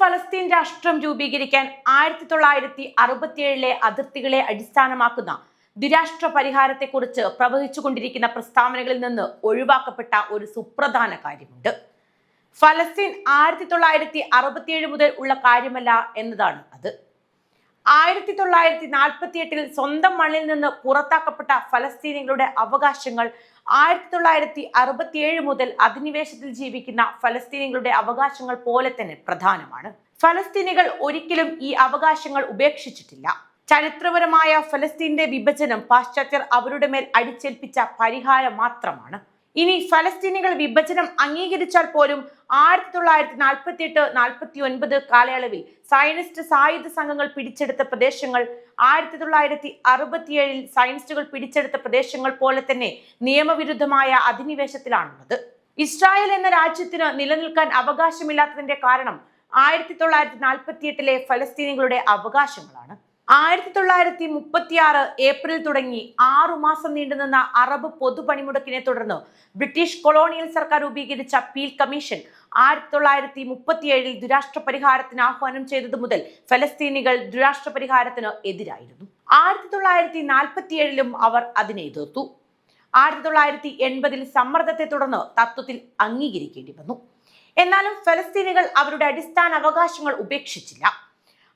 ഫലസ്തീൻ രാഷ്ട്രം രൂപീകരിക്കാൻ ആയിരത്തി തൊള്ളായിരത്തി അറുപത്തിയേഴിലെ അതിർത്തികളെ അടിസ്ഥാനമാക്കുന്ന ദ്വിരാഷ്ട്ര പരിഹാരത്തെക്കുറിച്ച് പ്രവഹിച്ചുകൊണ്ടിരിക്കുന്ന പ്രസ്താവനകളിൽ നിന്ന് ഒഴിവാക്കപ്പെട്ട ഒരു സുപ്രധാന കാര്യമുണ്ട്. ഫലസ്തീൻ ആയിരത്തി തൊള്ളായിരത്തി അറുപത്തിയേഴ് മുതൽ ഉള്ള കാര്യമല്ല എന്നതാണ് അത്. ആയിരത്തി തൊള്ളായിരത്തി നാൽപ്പത്തി എട്ടിൽ സ്വന്തം മണ്ണിൽ നിന്ന് പുറത്താക്കപ്പെട്ട ഫലസ്തീനികളുടെ അവകാശങ്ങൾ ആയിരത്തി തൊള്ളായിരത്തി അറുപത്തിയേഴ് മുതൽ അധിനിവേശത്തിൽ ജീവിക്കുന്ന ഫലസ്തീനികളുടെ അവകാശങ്ങൾ പോലെ തന്നെ പ്രധാനമാണ്. ഫലസ്തീനികൾ ഒരിക്കലും ഈ അവകാശങ്ങൾ ഉപേക്ഷിച്ചിട്ടില്ല. ചരിത്രപരമായ ഫലസ്തീന്റെ വിഭജനം പാശ്ചാത്യർ അവരുടെ മേൽ അടിച്ചേൽപ്പിച്ച പരിഹാരം മാത്രമാണ്. ഇനി ഫലസ്തീനികൾ വിഭജനം അംഗീകരിച്ചാൽ പോലും ആയിരത്തി തൊള്ളായിരത്തി നാൽപ്പത്തി എട്ട് നാൽപ്പത്തി ഒൻപത് കാലയളവിൽ സയനിസ്റ്റ് സായുധ സംഘങ്ങൾ പിടിച്ചെടുത്ത പ്രദേശങ്ങൾ ആയിരത്തി തൊള്ളായിരത്തി അറുപത്തിയേഴിൽ സയനിസ്റ്റുകൾ പിടിച്ചെടുത്ത പ്രദേശങ്ങൾ പോലെ തന്നെ നിയമവിരുദ്ധമായ അധിനിവേശത്തിലാണുള്ളത്. ഇസ്രായേൽ എന്ന രാജ്യത്തിന് നിലനിൽക്കാൻ അവകാശമില്ലാത്തതിന്റെ കാരണം ആയിരത്തി തൊള്ളായിരത്തി നാൽപ്പത്തി എട്ടിലെ ഫലസ്തീനികളുടെ അവകാശങ്ങളാണ്. ആയിരത്തി തൊള്ളായിരത്തി മുപ്പത്തിയാറ് ഏപ്രിൽ തുടങ്ങി ആറു മാസം നീണ്ടുനിന്ന അറബ് പൊതുപണിമുടക്കിനെ തുടർന്ന് ബ്രിട്ടീഷ് കൊളോണിയൽ സർക്കാർ രൂപീകരിച്ച പീൽ കമ്മീഷൻ ആയിരത്തി തൊള്ളായിരത്തി മുപ്പത്തിയേഴിൽ ദുരാഷ്ട്ര പരിഹാരത്തിന് ആഹ്വാനം ചെയ്തത് മുതൽ ഫലസ്തീനികൾ ദുരാഷ്ട്ര പരിഹാരത്തിന് എതിരായിരുന്നു. ആയിരത്തി തൊള്ളായിരത്തി നാൽപ്പത്തിയേഴിലും അവർ അതിനെ എതിർത്തു. ആയിരത്തി തൊള്ളായിരത്തി എൺപതിൽ സമ്മർദ്ദത്തെ തുടർന്ന് തത്വത്തിൽ അംഗീകരിക്കേണ്ടി വന്നു. എന്നാലും ഫലസ്തീനികൾ അവരുടെ അടിസ്ഥാന അവകാശങ്ങൾ ഉപേക്ഷിച്ചില്ല.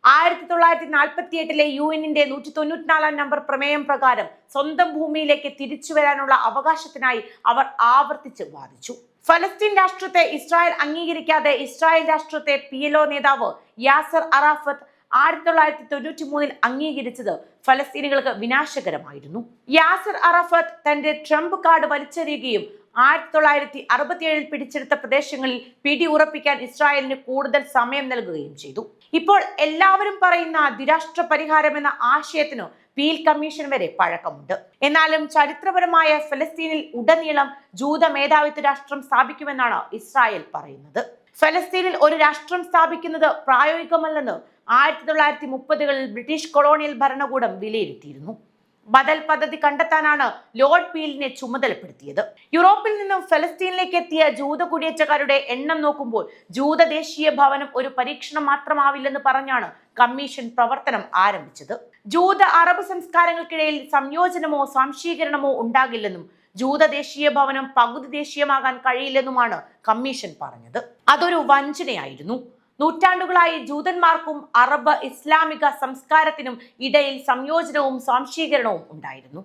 ആയിരത്തി തൊള്ളായിരത്തി നാൽപ്പത്തി എട്ടിലെ യു എന്നിന്റെ നൂറ്റി തൊണ്ണൂറ്റിനാലാം നമ്പർ പ്രമേയം പ്രകാരം സ്വന്തം ഭൂമിയിലേക്ക് തിരിച്ചു വരാനുള്ള അവകാശത്തിനായി അവർ ആവർത്തിച്ച് വാദിച്ചു. ഫലസ്തീൻ രാഷ്ട്രത്തെ ഇസ്രായേൽ അംഗീകരിക്കാതെ ഇസ്രായേൽ രാഷ്ട്രത്തെ പി എൽ ഒ നേതാവ് യാസർ അറാഫത്ത് ആയിരത്തി തൊള്ളായിരത്തി തൊണ്ണൂറ്റി മൂന്നിൽ അംഗീകരിച്ചത് ഫലസ്തീനികൾക്ക് വിനാശകരമായിരുന്നു. യാസർ അറഫത്ത് തന്റെ ട്രംപ് കാർഡ് വലിച്ചെറിയുകയും ആയിരത്തി തൊള്ളായിരത്തി അറുപത്തിയേഴിൽ പിടിച്ചെടുത്ത പ്രദേശങ്ങളിൽ പിടി ഉറപ്പിക്കാൻ ഇസ്രായേലിന് കൂടുതൽ സമയം നൽകുകയും ചെയ്തു. ഇപ്പോൾ എല്ലാവരും പറയുന്ന ദ്വിരാഷ്ട്ര പരിഹാരം എന്ന ആശയത്തിനു പീൽ കമ്മീഷൻ വരെ പഴക്കമുണ്ട്. എന്നാലും ചരിത്രപരമായ ഫലസ്തീനിൽ ഉടനീളം ജൂത മേധാവിത്വ രാഷ്ട്രം സ്ഥാപിക്കുമെന്നാണ് ഇസ്രായേൽ പറയുന്നത്. ഫലസ്തീനിൽ ഒരു രാഷ്ട്രം സ്ഥാപിക്കുന്നത് പ്രായോഗികമല്ലെന്ന് ആയിരത്തി തൊള്ളായിരത്തി മുപ്പതുകളിൽ ബ്രിട്ടീഷ് കൊളോണിയൽ ഭരണകൂടം വിലയിരുത്തിയിരുന്നു. ബദൽ പദ്ധതി കണ്ടെത്താനാണ് ലോർഡ് പീലിനെ ചുമതലപ്പെടുത്തിയത്. യൂറോപ്പിൽ നിന്നും ഫലസ്തീനിലേക്ക് എത്തിയ ജൂത കുടിയേറ്റക്കാരുടെ എണ്ണം നോക്കുമ്പോൾ ജൂത ദേശീയ ഭവനം ഒരു പരീക്ഷണം മാത്രമാവില്ലെന്ന് പറഞ്ഞാണ് കമ്മീഷൻ പ്രവർത്തനം ആരംഭിച്ചത്. ജൂത അറബ് സംസ്കാരങ്ങൾക്കിടയിൽ സംയോജനമോ സംശീകരണമോ ഉണ്ടാകില്ലെന്നും ജൂത ദേശീയ ഭവനം പകുതി ദേശീയമാകാൻ കഴിയില്ലെന്നുമാണ് കമ്മീഷൻ പറഞ്ഞത്. അതൊരു വഞ്ചനയായിരുന്നു. നൂറ്റാണ്ടുകളായി ജൂതന്മാർക്കും അറബ് ഇസ്ലാമിക സംസ്കാരത്തിനും ഇടയിൽ സംയോജനവും സ്വാംശീകരണവും ഉണ്ടായിരുന്നു.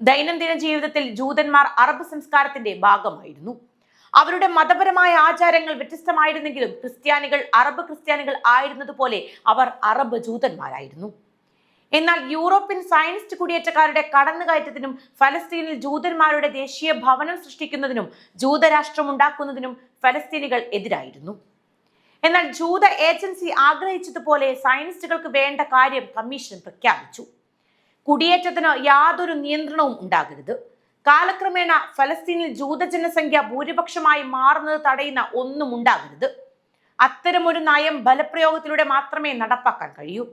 ദൈനംദിന ജീവിതത്തിൽ ജൂതന്മാർ അറബ് സംസ്കാരത്തിന്റെ ഭാഗമായിരുന്നു. അവരുടെ മതപരമായ ആചാരങ്ങൾ വ്യത്യസ്തമായിരുന്നെങ്കിലും ക്രിസ്ത്യാനികൾ അറബ് ക്രിസ്ത്യാനികൾ ആയിരുന്നതുപോലെ അവർ അറബ് ജൂതന്മാരായിരുന്നു. എന്നാൽ യൂറോപ്യൻ സയനിസ്റ്റ് കുടിയേറ്റക്കാരുടെ കടന്നുകയറ്റത്തിനും ഫലസ്തീനിൽ ജൂതന്മാരുടെ ദേശീയ ഭവനം സൃഷ്ടിക്കുന്നതിനും ജൂതരാഷ്ട്രം ഉണ്ടാക്കുന്നതിനും ഫലസ്തീനികൾ എതിരായിരുന്നു. എന്നാൽ ജൂത ഏജൻസി ആഗ്രഹിച്ചതുപോലെ സയനിസ്റ്റുകൾക്ക് വേണ്ട കാര്യം കമ്മീഷൻ പ്രഖ്യാപിച്ചു. കുടിയേറ്റത്തിന് യാതൊരു നിയന്ത്രണവും ഉണ്ടാകരുത്. കാലക്രമേണ ഫലസ്തീനിൽ ജൂത ജനസംഖ്യ ഭൂരിപക്ഷമായി മാറുന്നത് തടയുന്ന ഒന്നും ഉണ്ടാകരുത്. അത്തരമൊരു നയം ബലപ്രയോഗത്തിലൂടെ മാത്രമേ നടപ്പാക്കാൻ കഴിയൂ.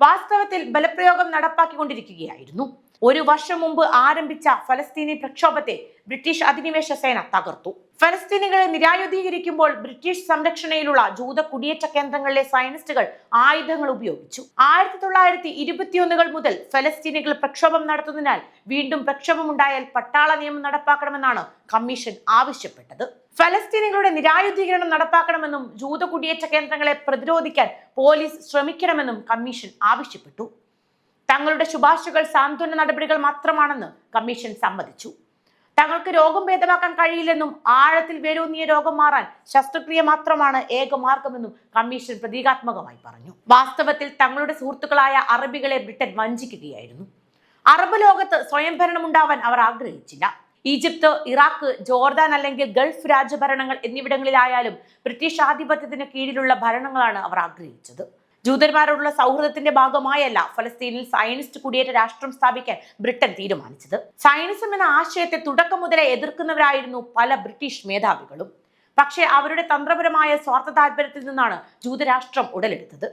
വാസ്തവത്തിൽ ബലപ്രയോഗം നടപ്പാക്കിക്കൊണ്ടിരിക്കുകയായിരുന്നു. ഒരു വർഷം മുമ്പ് ആരംഭിച്ച ഫലസ്തീനി പ്രക്ഷോഭത്തെ ബ്രിട്ടീഷ് അധിനിവേശ സേന തകർത്തു. ഫലസ്തീനികളെ നിരായുധീകരിക്കുമ്പോൾ ബ്രിട്ടീഷ് സംരക്ഷണയിലുള്ള ജൂത കുടിയേറ്റ കേന്ദ്രങ്ങളിലെ സയനിസ്റ്റുകൾ ആയുധങ്ങൾ ഉപയോഗിച്ചു. ആയിരത്തി തൊള്ളായിരത്തി ഇരുപത്തിയൊന്നുകൾ മുതൽ ഫലസ്തീനികൾ പ്രക്ഷോഭം നടത്തുന്നതിനാൽ വീണ്ടും പ്രക്ഷോഭമുണ്ടായാൽ പട്ടാള നിയമം നടപ്പാക്കണമെന്നാണ് കമ്മീഷൻ ആവശ്യപ്പെട്ടത്. ഫലസ്തീനികളുടെ നിരായുധീകരണം നടപ്പാക്കണമെന്നും ജൂത കുടിയേറ്റ കേന്ദ്രങ്ങളെ പ്രതിരോധിക്കാൻ പോലീസ് ശ്രമിക്കണമെന്നും കമ്മീഷൻ ആവശ്യപ്പെട്ടു. തങ്ങളുടെ ശുപാർശകൾ സാന്ത്വന നടപടികൾ മാത്രമാണെന്ന് കമ്മീഷൻ സമ്മതിച്ചു. തങ്ങൾക്ക് രോഗം ഭേദമാക്കാൻ കഴിയില്ലെന്നും ആഴത്തിൽ വേരൂന്നിയ രോഗം മാറാൻ ശസ്ത്രക്രിയ മാത്രമാണ് ഏക മാർഗമെന്നും കമ്മീഷൻ പ്രതീകാത്മകമായി പറഞ്ഞു. വാസ്തവത്തിൽ തങ്ങളുടെ സുഹൃത്തുക്കളായ അറബികളെ ബ്രിട്ടൻ വഞ്ചിക്കുകയായിരുന്നു. അറബ് ലോകത്ത് സ്വയംഭരണം ഉണ്ടാവാൻ അവർ ആഗ്രഹിച്ചില്ല. ഈജിപ്ത് ഇറാഖ് ജോർദാൻ അല്ലെങ്കിൽ ഗൾഫ് രാജ്യഭരണങ്ങൾ എന്നിവിടങ്ങളിലായാലും ബ്രിട്ടീഷ് ആധിപത്യത്തിന് കീഴിലുള്ള ഭരണങ്ങളാണ് അവർ ആഗ്രഹിച്ചത്. ജൂതന്മാരോടുള്ള സൗഹൃദത്തിന്റെ ഭാഗമായല്ല ഫലസ്തീനിൽ സയനിസ്റ്റ് കുടിയേറ്റ രാഷ്ട്രം സ്ഥാപിക്കാൻ ബ്രിട്ടൻ തീരുമാനിച്ചത്. സയനിസം എന്ന ആശയത്തെ തുടക്കം മുതലേ എതിർക്കുന്നവരായിരുന്നു പല ബ്രിട്ടീഷ് മേധാവികളും. പക്ഷേ അവരുടെ തന്ത്രപരമായ സ്വാർത്ഥ നിന്നാണ് ജൂതരാഷ്ട്രം ഉടലെടുത്തത്.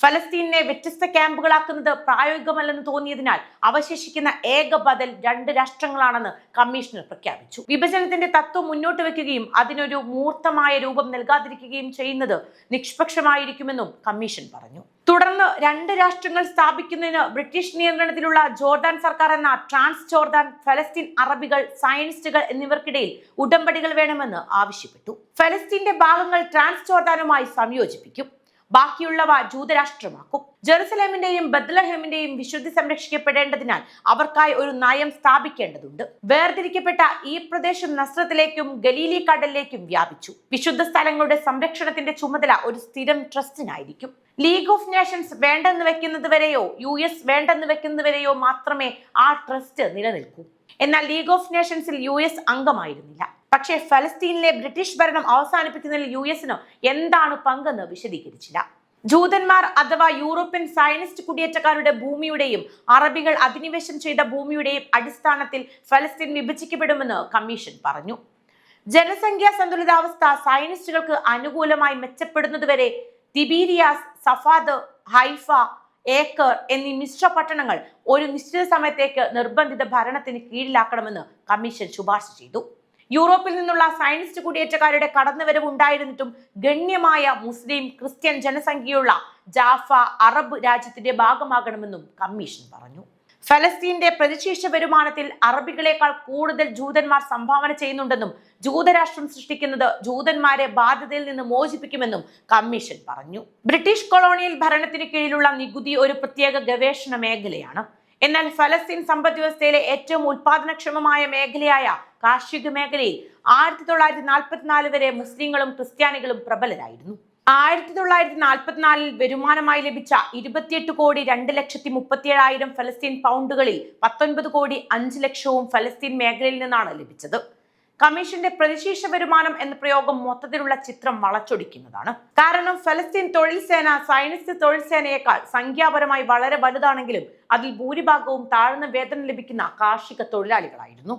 ഫലസ്തീനെ വ്യത്യസ്ത ക്യാമ്പുകളാക്കുന്നത് പ്രായോഗികമല്ലെന്ന് തോന്നിയതിനാൽ അവശേഷിക്കുന്ന ഏക ബദൽ രണ്ട് രാഷ്ട്രങ്ങളാണെന്ന് കമ്മീഷണർ പ്രഖ്യാപിച്ചു. വിഭജനത്തിന്റെ തത്വം മുന്നോട്ട് വെക്കുകയും അതിനൊരു മൂർത്തമായ രൂപം നൽകാതിരിക്കുകയും ചെയ്യുന്നത് നിഷ്പക്ഷമായിരിക്കുമെന്നും കമ്മീഷൻ പറഞ്ഞു. തുടർന്ന് രണ്ട് രാഷ്ട്രങ്ങൾ സ്ഥാപിക്കുന്നതിന് ബ്രിട്ടീഷ് നിയന്ത്രണത്തിലുള്ള ജോർദാൻ സർക്കാർ എന്ന ട്രാൻസ് ജോർദാൻ ഫലസ്തീൻ അറബികൾ സയനിസ്റ്റുകൾ എന്നിവർക്കിടയിൽ ഉടമ്പടികൾ വേണമെന്ന് ആവശ്യപ്പെട്ടു. ഫലസ്തീന്റെ ഭാഗങ്ങൾ ട്രാൻസ് ജോർദാനുമായി സംയോജിപ്പിക്കും. ബാക്കിയുള്ളവ ജൂതരാഷ്ട്രമാക്കും. ജെറുസലേമിന്റെയും ബദ്ലഹേമിന്റെയും വിശുദ്ധി സംരക്ഷിക്കപ്പെടേണ്ടതിനാൽ അവർക്കായി ഒരു നയം സ്ഥാപിക്കേണ്ടതുണ്ട്. വേർതിരിക്കപ്പെട്ട ഈ പ്രദേശം നസ്രത്തിലേക്കും ഗലീലി കടലിലേക്കും വ്യാപിച്ചു. വിശുദ്ധ സ്ഥലങ്ങളുടെ സംരക്ഷണത്തിന്റെ ചുമതല ഒരു സ്ഥിരം ട്രസ്റ്റിനായിരിക്കും. ലീഗ് ഓഫ് നേഷൻസ് വേണ്ടെന്ന് വെക്കുന്നത് വരെയോ യു എസ് വേണ്ടെന്ന് വെക്കുന്നത് വരെയോ മാത്രമേ ആ ട്രസ്റ്റ് നിലനിൽക്കൂ. എന്നാൽ ലീഗ് ഓഫ് നേഷൻസിൽ യു എസ് അംഗമായിരുന്നില്ല. പക്ഷേ ഫലസ്തീനിലെ ബ്രിട്ടീഷ് ഭരണം അവസാനിപ്പിക്കുന്നതിൽ യു എസിന് എന്താണ് പങ്കെന്ന് വിശദീകരിച്ചില്ല. ജൂതന്മാർ അഥവാ യൂറോപ്യൻ സയനിസ്റ്റ് കുടിയേറ്റക്കാരുടെ ഭൂമിയുടെയും അറബികൾ അധിനിവേശം ചെയ്ത ഭൂമിയുടെയും അടിസ്ഥാനത്തിൽ ഫലസ്തീൻ വിഭജിക്കപ്പെടുമെന്ന് കമ്മീഷൻ പറഞ്ഞു. ജനസംഖ്യാ സന്തുലിതാവസ്ഥ സയനിസ്റ്റുകൾക്ക് അനുകൂലമായി മെച്ചപ്പെടുന്നതുവരെ തിബീരിയാസ് സഫാദ് ഹൈഫ ഏക്കർ എന്നീ മിശ്ര പട്ടണങ്ങൾ ഒരു നിശ്ചിത സമയത്തേക്ക് നിർബന്ധിത ഭരണത്തിന് കീഴിലാക്കണമെന്ന് കമ്മീഷൻ ശുപാർശ ചെയ്തു. യൂറോപ്പിൽ നിന്നുള്ള സയനിസ്റ്റ് കുടിയേറ്റക്കാരുടെ കടന്നുവരവ് ഉണ്ടായിരുന്നിട്ടും ഗണ്യമായ മുസ്ലിം ക്രിസ്ത്യൻ ജനസംഖ്യയുള്ള ജാഫ അറബ് രാജ്യത്തിന്റെ ഭാഗമാകണമെന്നും കമ്മീഷൻ പറഞ്ഞു. ഫലസ്തീന്റെ പ്രതിശേഷ വരുമാനത്തിൽ അറബികളെക്കാൾ കൂടുതൽ ജൂതന്മാർ സംഭാവന ചെയ്യുന്നുണ്ടെന്നും ജൂതരാഷ്ട്രം സൃഷ്ടിക്കുന്നത് ജൂതന്മാരെ ബാധ്യതയിൽ നിന്ന് മോചിപ്പിക്കുമെന്നും കമ്മീഷൻ പറഞ്ഞു. ബ്രിട്ടീഷ് കൊളോണിയൽ ഭരണത്തിന് കീഴിലുള്ള നികുതി ഒരു പ്രത്യേക ഗവേഷണ മേഖലയാണ്. എന്നാൽ ഫലസ്തീൻ സമ്പദ് വ്യവസ്ഥയിലെ ഏറ്റവും ഉൽപാദനക്ഷമമായ മേഖലയായ കാർഷിക മേഖലയിൽ ആയിരത്തി തൊള്ളായിരത്തി നാൽപ്പത്തിനാല് വരെ മുസ്ലിങ്ങളും ക്രിസ്ത്യാനികളും പ്രബലരായിരുന്നു. ആയിരത്തി തൊള്ളായിരത്തി നാൽപ്പത്തിനാലിൽ വരുമാനമായി ലഭിച്ച ഇരുപത്തിയെട്ട് കോടി രണ്ട് ലക്ഷത്തി മുപ്പത്തിയേഴായിരം ഫലസ്തീൻ പൗണ്ടുകളിൽ പത്തൊൻപത് കോടി അഞ്ച് ലക്ഷവും ഫലസ്തീൻ മേഖലയിൽ നിന്നാണ് ലഭിച്ചത്. കമ്മീഷന്റെ പ്രതിശീർഷ വരുമാനം എന്ന പ്രയോഗം മൊത്തത്തിലുള്ള ചിത്രം വളച്ചൊടിക്കുന്നതാണ്. കാരണം ഫലസ്തീൻ തൊഴിൽ സേന സൈനിസ്റ്റ് തൊഴിൽ സേനയേക്കാൾ സംഖ്യാപരമായി വളരെ വലുതാണെങ്കിലും അതിൽ ഭൂരിഭാഗവും താഴ്ന്ന വേതനം ലഭിക്കുന്ന കാർഷിക തൊഴിലാളികളായിരുന്നു.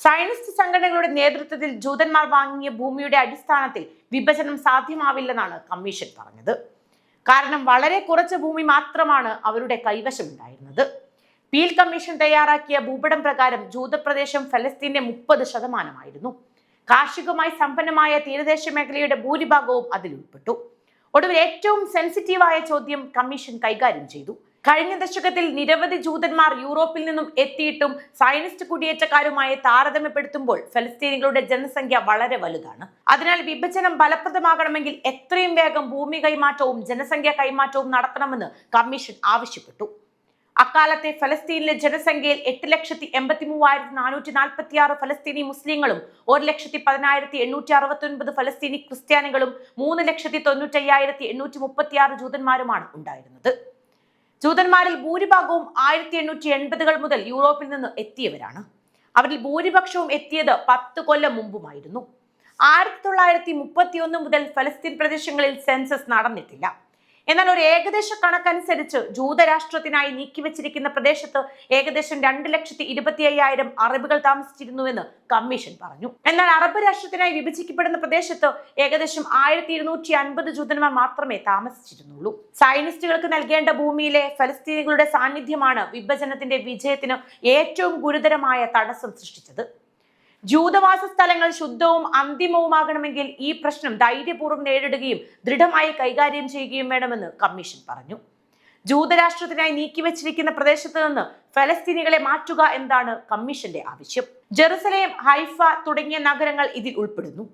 സയനിസ്റ്റ് സംഘടനകളുടെ നേതൃത്വത്തിൽ ജൂതന്മാർ വാങ്ങിയ ഭൂമിയുടെ അടിസ്ഥാനത്തിൽ വിഭജനം സാധ്യമാവില്ലെന്നാണ് കമ്മീഷൻ പറഞ്ഞത്. കാരണം വളരെ കുറച്ച് ഭൂമി മാത്രമാണ് അവരുടെ കൈവശമുണ്ടായിരുന്നത്. പീൽ കമ്മീഷൻ തയ്യാറാക്കിയ ഭൂപടം പ്രകാരം ജൂതപ്രദേശം ഫലസ്തീന്റെ മുപ്പത് ശതമാനമായിരുന്നു. കാർഷികമായി സമ്പന്നമായ തീരദേശ മേഖലയുടെ ഭൂരിഭാഗവും അതിൽ ഉൾപ്പെട്ടു. ഒടുവിൽ ഏറ്റവും സെൻസിറ്റീവായ ചോദ്യം കമ്മീഷൻ കൈകാര്യം ചെയ്തു. കഴിഞ്ഞ ദശകത്തിൽ നിരവധി ജൂതന്മാർ യൂറോപ്പിൽ നിന്നും എത്തിയിട്ടും സയനിസ്റ്റ് കുടിയേറ്റക്കാരുമായി താരതമ്യപ്പെടുത്തുമ്പോൾ ഫലസ്തീനികളുടെ ജനസംഖ്യ വളരെ വലുതാണ്. അതിനാൽ വിഭജനം ഫലപ്രദമാകണമെങ്കിൽ എത്രയും വേഗം ഭൂമി കൈമാറ്റവും ജനസംഖ്യ കൈമാറ്റവും നടത്തണമെന്ന് കമ്മീഷൻ ആവശ്യപ്പെട്ടു. അക്കാലത്തെ ഫലസ്തീനിലെ ജനസംഖ്യയിൽ എട്ട് ലക്ഷത്തി എൺപത്തി മൂവായിരത്തി നാനൂറ്റി നാൽപ്പത്തി ആറ് ഫലസ്തീനി മുസ്ലിങ്ങളും ഒരു ലക്ഷത്തി പതിനായിരത്തി എണ്ണൂറ്റി അറുപത്തി ഒൻപത് ഫലസ്തീനി ക്രിസ്ത്യാനികളും മൂന്ന് ലക്ഷത്തി തൊണ്ണൂറ്റി അയ്യായിരത്തി എണ്ണൂറ്റി മുപ്പത്തി ആറ് ജൂതന്മാരുമാണ് ഉണ്ടായിരുന്നത്. ജൂതന്മാരിൽ ഭൂരിഭാഗവും ആയിരത്തി എണ്ണൂറ്റി എൺപതുകൾ മുതൽ യൂറോപ്പിൽ നിന്ന് എത്തിയവരാണ്. അവരിൽ ഭൂരിപക്ഷവും എത്തിയത് പത്ത് കൊല്ലം മുമ്പുമായിരുന്നു. ആയിരത്തി തൊള്ളായിരത്തി മുപ്പത്തി ഒന്ന് മുതൽ ഫലസ്തീൻ പ്രദേശങ്ങളിൽ സെൻസസ് നടന്നിട്ടില്ല. എന്നാൽ ഒരു ഏകദേശ കണക്കനുസരിച്ച് ജൂതരാഷ്ട്രത്തിനായി നീക്കിവച്ചിരിക്കുന്ന പ്രദേശത്ത് ഏകദേശം രണ്ട് ലക്ഷത്തി ഇരുപത്തി അയ്യായിരം അറബികൾ താമസിച്ചിരുന്നുവെന്ന് കമ്മീഷൻ പറഞ്ഞു. എന്നാൽ അറബ് രാഷ്ട്രത്തിനായി വിഭജിക്കപ്പെടുന്ന പ്രദേശത്ത് ഏകദേശം ആയിരത്തി ഇരുന്നൂറ്റി അൻപത് ജൂതന്മാർ മാത്രമേ താമസിച്ചിരുന്നുള്ളൂ. സയനിസ്റ്റുകൾക്ക് നൽകേണ്ട ഭൂമിയിലെ ഫലസ്തീനികളുടെ സാന്നിധ്യമാണ് വിഭജനത്തിന്റെ വിജയത്തിന് ഏറ്റവും ഗുരുതരമായ തടസ്സം സൃഷ്ടിച്ചത്. ജൂതവാസ സ്ഥലങ്ങൾ ശുദ്ധവും അന്തിമവുമാകണമെങ്കിൽ ഈ പ്രശ്നം ധൈര്യപൂർവം നേരിടുകയും ദൃഢമായി കൈകാര്യം ചെയ്യുകയും വേണമെന്ന് കമ്മീഷൻ പറഞ്ഞു. ജൂതരാഷ്ട്രത്തിനായി നീക്കിവച്ചിരിക്കുന്ന പ്രദേശത്ത് നിന്ന് ഫലസ്തീനികളെ മാറ്റുക എന്നതാണ് കമ്മീഷന്റെ ആവശ്യം. ജെറുസലേം ഹൈഫ തുടങ്ങിയ നഗരങ്ങൾ ഇതിൽ ഉൾപ്പെടുന്നു.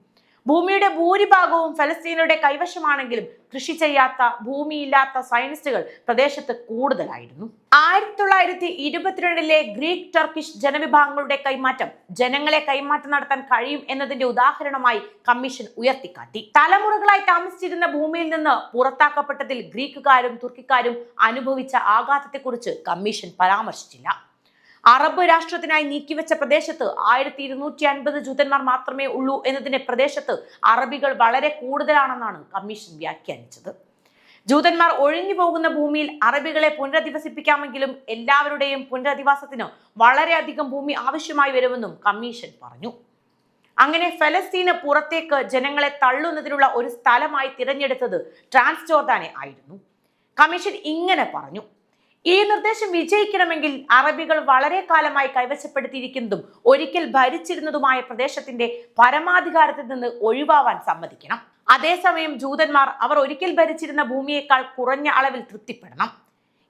ഭൂമിയുടെ ഭൂരിഭാഗവും ഫലസ്തീനയുടെ കൈവശമാണെങ്കിലും കൃഷി ചെയ്യാത്ത ഭൂമിയില്ലാത്ത സയനിസ്റ്റുകൾ പ്രദേശത്ത് കൂടുതലായിരുന്നു. ആയിരത്തി തൊള്ളായിരത്തി ഇരുപത്തിരണ്ടിലെ ഗ്രീക്ക് ടർക്കിഷ് ജനവിഭാഗങ്ങളുടെ കൈമാറ്റം ജനങ്ങളെ കൈമാറ്റം നടത്താൻ കഴിയും എന്നതിന്റെ ഉദാഹരണമായി കമ്മീഷൻ ഉയർത്തിക്കാട്ടി. തലമുറകളായി താമസിച്ചിരുന്ന ഭൂമിയിൽ നിന്ന് പുറത്താക്കപ്പെട്ടതിൽ ഗ്രീക്കുകാരും തുർക്കിക്കാരും അനുഭവിച്ച ആഘാതത്തെക്കുറിച്ച് കമ്മീഷൻ പരാമർശിച്ചില്ല. അറബ് രാഷ്ട്രത്തിനായി നീക്കിവെച്ച പ്രദേശത്ത് ആയിരത്തി ഇരുന്നൂറ്റി അൻപത് ജൂതന്മാർ മാത്രമേ ഉള്ളൂ എന്നതിന്റെ പ്രദേശത്ത് അറബികൾ വളരെ കൂടുതലാണെന്നാണ് കമ്മീഷൻ വ്യാഖ്യാനിച്ചത്. ജൂതന്മാർ ഒഴിഞ്ഞു പോകുന്ന ഭൂമിയിൽ അറബികളെ പുനരധിവസിപ്പിക്കാമെങ്കിലും എല്ലാവരുടെയും പുനരധിവാസത്തിന് വളരെയധികം ഭൂമി ആവശ്യമായി വരുമെന്നും കമ്മീഷൻ പറഞ്ഞു. അങ്ങനെ ഫലസ്തീന് പുറത്തേക്ക് ജനങ്ങളെ തള്ളുന്നതിനുള്ള ഒരു സ്ഥലമായി തിരഞ്ഞെടുത്തത് ട്രാൻസ് ജോർദാനെ ആയിരുന്നു. കമ്മീഷൻ ഇങ്ങനെ പറഞ്ഞു. ഈ നിർദ്ദേശം വിജയിക്കണമെങ്കിൽ അറബികൾ വളരെ കാലമായി കൈവശപ്പെടുത്തിയിരിക്കുന്നതും ഒരിക്കൽ ഭരിച്ചിരുന്നതുമായ പ്രദേശത്തിന്റെ പരമാധികാരത്തിൽ നിന്ന് ഒഴിവാവാൻ സമ്മതിക്കണം. അതേസമയം ജൂതന്മാർ അവർ ഒരിക്കൽ ഭരിച്ചിരുന്ന ഭൂമിയേക്കാൾ കുറഞ്ഞ അളവിൽ തൃപ്തിപ്പെടണം.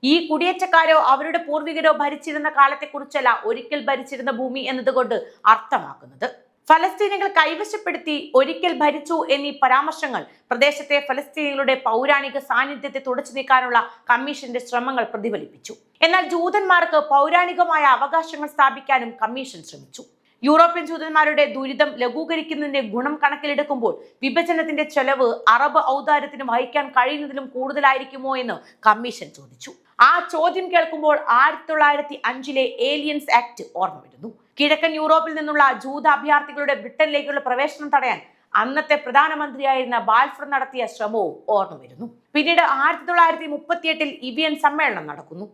ഈ കുടിയേറ്റക്കാരോ അവരുടെ പൂർവികരോ ഭരിച്ചിരുന്ന കാലത്തെക്കുറിച്ചല്ല ഒരിക്കൽ ഭരിച്ചിരുന്ന ഭൂമി എന്നതുകൊണ്ട് അർത്ഥമാക്കുന്നത്. ഫലസ്തീനികൾ കൈവശപ്പെടുത്തി ഒരിക്കൽ ഭരിച്ചു എന്നീ പരാമർശങ്ങൾ പ്രദേശത്തെ ഫലസ്തീനികളുടെ പൗരാണിക സാന്നിധ്യത്തെ തുടച്ചു നീക്കാനുള്ള കമ്മീഷന്റെ ശ്രമങ്ങൾ പ്രതിഫലിപ്പിച്ചു. എന്നാൽ ജൂതന്മാർക്ക് പൗരാണികമായ അവകാശങ്ങൾ സ്ഥാപിക്കാനും കമ്മീഷൻ ശ്രമിച്ചു. യൂറോപ്യൻ ജൂതന്മാരുടെ ദുരിതം ലഘൂകരിക്കുന്നതിന്റെ ഗുണം കണക്കിലെടുക്കുമ്പോൾ വിഭജനത്തിന്റെ ചെലവ് അറബ് ഔദാര്യത്തിന് വഹിക്കാൻ കഴിയുന്നതിലും കൂടുതലായിരിക്കുമോ എന്ന് കമ്മീഷൻ ചോദിച്ചു. ആ ചോദ്യം കേൾക്കുമ്പോൾ ആയിരത്തി തൊള്ളായിരത്തി അഞ്ചിലെ ഏലിയൻസ് ആക്ട് ഓർമ്മ വരുന്നു. കിഴക്കൻ യൂറോപ്പിൽ നിന്നുള്ള ജൂത അഭയാർത്ഥികളുടെ ബ്രിട്ടനിലേക്കുള്ള പ്രവേശനം തടയാൻ അന്നത്തെ പ്രധാനമന്ത്രിയായിരുന്ന ബാൽഫർ നടത്തിയ ശ്രമവും ഓർമ്മ വരുന്നു. പിന്നീട് ആയിരത്തി തൊള്ളായിരത്തി മുപ്പത്തിയെട്ടിൽ ഇവിയൻ സമ്മേളനം നടക്കുന്നു.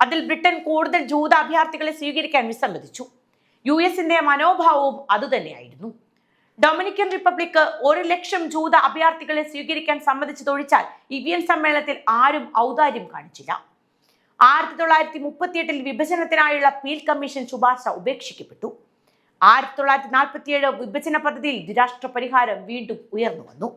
അതിൽ ബ്രിട്ടൻ കൂടുതൽ ജൂത അഭയാർത്ഥികളെ സ്വീകരിക്കാൻ വിസമ്മതിച്ചു. യു എസിന്റെ മനോഭാവവും അതുതന്നെയായിരുന്നു. ഡൊമിനിക്കൻ റിപ്പബ്ലിക് ഒരു ലക്ഷം ജൂത അഭയാർത്ഥികളെ സ്വീകരിക്കാൻ സമ്മതിച്ചതൊഴിച്ചാൽ ഇവിയൻ സമ്മേളനത്തിൽ ആരും ഔദാര്യം കാണിച്ചില്ല. ആയിരത്തി തൊള്ളായിരത്തി മുപ്പത്തിയെട്ടിൽ വിഭജനത്തിനായുള്ള പീൽ കമ്മീഷൻ ശുപാർശ ഉപേക്ഷിക്കപ്പെട്ടു. ആയിരത്തി തൊള്ളായിരത്തി നാൽപ്പത്തിയേഴ് വിഭജന പദ്ധതിയിൽ ദ്വിരാഷ്ട്ര പരിഹാരം വീണ്ടും ഉയർന്നു വന്നു.